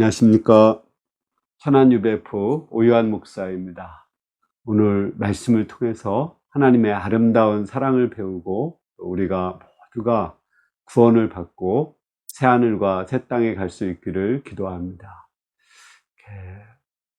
안녕하십니까. 천안유배프 오유한 목사입니다. 오늘 말씀을 통해서 하나님의 아름다운 사랑을 배우고 우리가 모두가 구원을 받고 새하늘과 새 땅에 갈 수 있기를 기도합니다.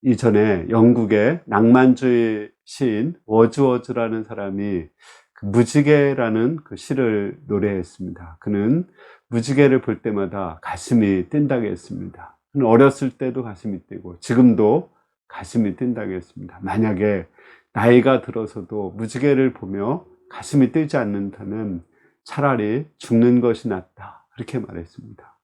이전에 영국의 낭만주의 시인 워즈워즈라는 사람이 그 무지개라는 그 시를 노래했습니다. 그는 무지개를 볼 때마다 가슴이 뛴다고 했습니다. 어렸을 때도 가슴이 뛰고 지금도 가슴이 뛴다고 했습니다. 만약에 나이가 들어서도 무지개를 보며 가슴이 뛰지 않는다면 차라리 죽는 것이 낫다. 그렇게 말했습니다.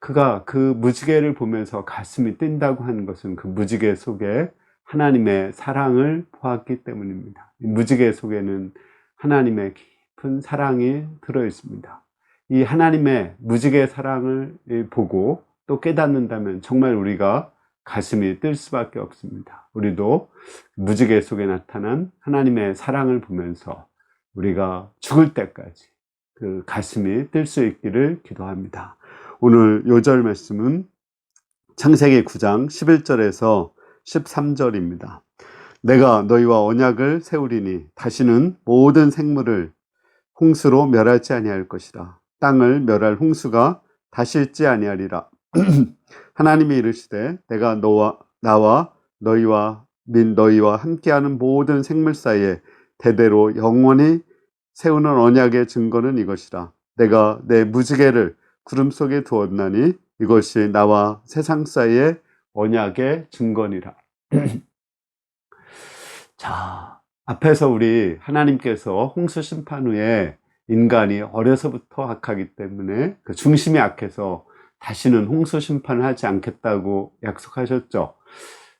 그가 그 무지개를 보면서 가슴이 뛴다고 하는 것은 그 무지개 속에 하나님의 사랑을 보았기 때문입니다. 무지개 속에는 하나님의 깊은 사랑이 들어 있습니다. 이 하나님의 무지개 사랑을 보고 또 깨닫는다면 정말 우리가 가슴이 뜰 수밖에 없습니다. 우리도 무지개 속에 나타난 하나님의 사랑을 보면서 우리가 죽을 때까지 그 가슴이 뜰 수 있기를 기도합니다. 오늘 요절 말씀은 창세기 9장 11절에서 13절입니다. 내가 너희와 언약을 세우리니 다시는 모든 생물을 홍수로 멸하지 아니할 것이라. 땅을 멸할 홍수가 다시 있지 아니하리라. 하나님이 이르시되 내가 너와 나와 너희와 민 너희와 함께하는 모든 생물 사이에 대대로 영원히 세우는 언약의 증거는 이것이라. 내가 내 무지개를 구름 속에 두었나니 이것이 나와 세상 사이의 언약의 증거니라. 자, 앞에서 우리 하나님께서 홍수 심판 후에 인간이 어려서부터 악하기 때문에 그 중심이 악해서 다시는 홍수 심판을 하지 않겠다고 약속하셨죠.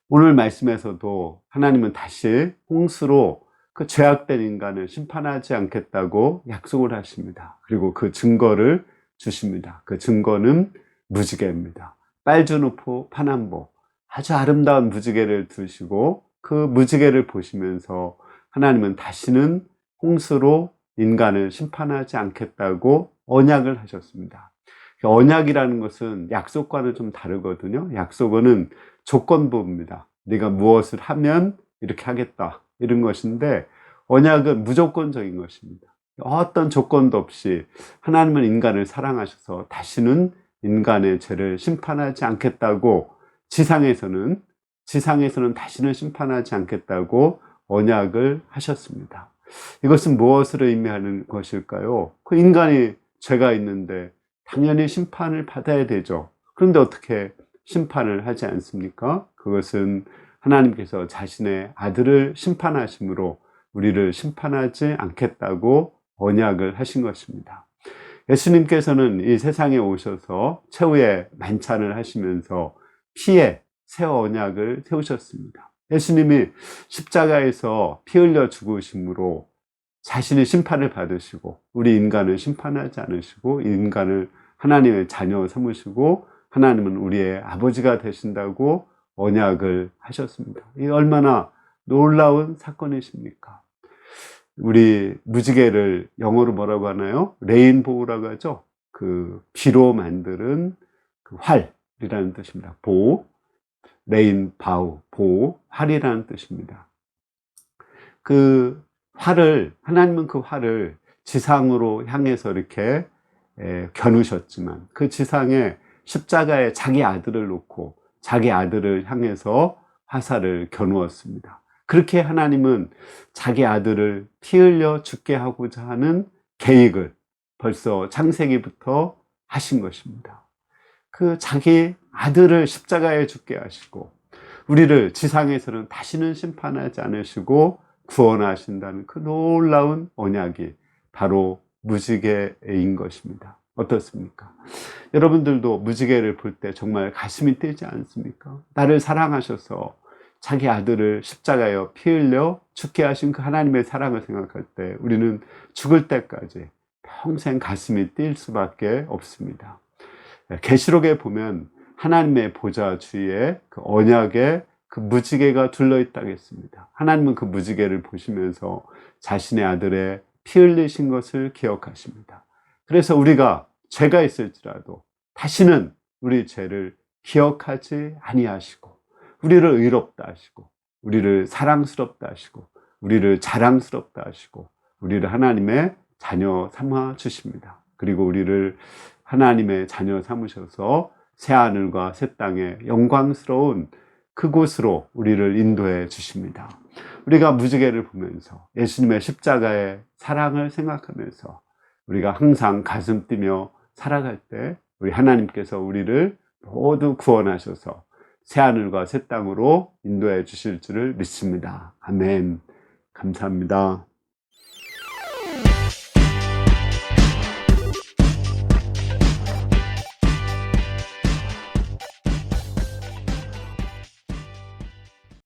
오늘 말씀에서도 하나님은 다시 홍수로 그 죄악된 인간을 심판하지 않겠다고 약속을 하십니다. 그리고 그 증거를 주십니다. 그 증거는 무지개입니다. 빨주노포 파남보 아주 아름다운 무지개를 두시고 그 무지개를 보시면서 하나님은 다시는 홍수로 인간을 심판하지 않겠다고 언약을 하셨습니다. 언약이라는 것은 약속과는 좀 다르거든요. 약속은 조건부입니다. 네가 무엇을 하면 이렇게 하겠다. 이런 것인데 언약은 무조건적인 것입니다. 어떤 조건도 없이 하나님은 인간을 사랑하셔서 다시는 인간의 죄를 심판하지 않겠다고 지상에서는 지상에서는 다시는 심판하지 않겠다고 언약을 하셨습니다. 이것은 무엇을 의미하는 것일까요? 그 인간이 죄가 있는데 당연히 심판을 받아야 되죠. 그런데 어떻게 심판을 하지 않습니까? 그것은 하나님께서 자신의 아들을 심판하심으로 우리를 심판하지 않겠다고 언약을 하신 것입니다. 예수님께서는 이 세상에 오셔서 최후의 만찬을 하시면서 피에 새 언약을 세우셨습니다. 예수님이 십자가에서 피 흘려 죽으심으로 자신이 심판을 받으시고 우리 인간을 심판하지 않으시고 인간을 하나님의 자녀 삼으시고 하나님은 우리의 아버지가 되신다고 언약을 하셨습니다. 이 얼마나 놀라운 사건이십니까? 우리 무지개를 영어로 뭐라고 하나요? 레인보우라고 하죠. 그 비로 만드는 그 활이라는 뜻입니다. 보, 레인바우, 보, 활이라는 뜻입니다. 그 활을 하나님은 그 활을 지상으로 향해서 이렇게 겨누셨지만 그 지상에 십자가에 자기 아들을 놓고 자기 아들을 향해서 화살을 겨누었습니다. 그렇게 하나님은 자기 아들을 피 흘려 죽게 하고자 하는 계획을 벌써 창세기부터 하신 것입니다. 그 자기 아들을 십자가에 죽게 하시고 우리를 지상에서는 다시는 심판하지 않으시고 구원하신다는 그 놀라운 언약이 바로 무지개인 것입니다. 어떻습니까? 여러분들도 무지개를 볼 때 정말 가슴이 뛰지 않습니까? 나를 사랑하셔서 자기 아들을 십자가에 피 흘려 죽게 하신 그 하나님의 사랑을 생각할 때 우리는 죽을 때까지 평생 가슴이 뛸 수밖에 없습니다. 계시록에 보면 하나님의 보좌 주위에 그 언약의 그 무지개가 둘러 있다고 했습니다. 하나님은 그 무지개를 보시면서 자신의 아들의 피 흘리신 것을 기억하십니다. 그래서 우리가 죄가 있을지라도 다시는 우리 죄를 기억하지 아니하시고 우리를 의롭다 하시고 우리를 사랑스럽다 하시고 우리를 자랑스럽다 하시고 우리를 하나님의 자녀 삼아 주십니다. 그리고 우리를 하나님의 자녀 삼으셔서 새 하늘과 새 땅의 영광스러운 그곳으로 우리를 인도해 주십니다. 우리가 무지개를 보면서 예수님의 십자가의 사랑을 생각하면서 우리가 항상 가슴 뛰며 살아갈 때 우리 하나님께서 우리를 모두 구원하셔서 새 하늘과 새 땅으로 인도해 주실 줄을 믿습니다. 아멘. 감사합니다.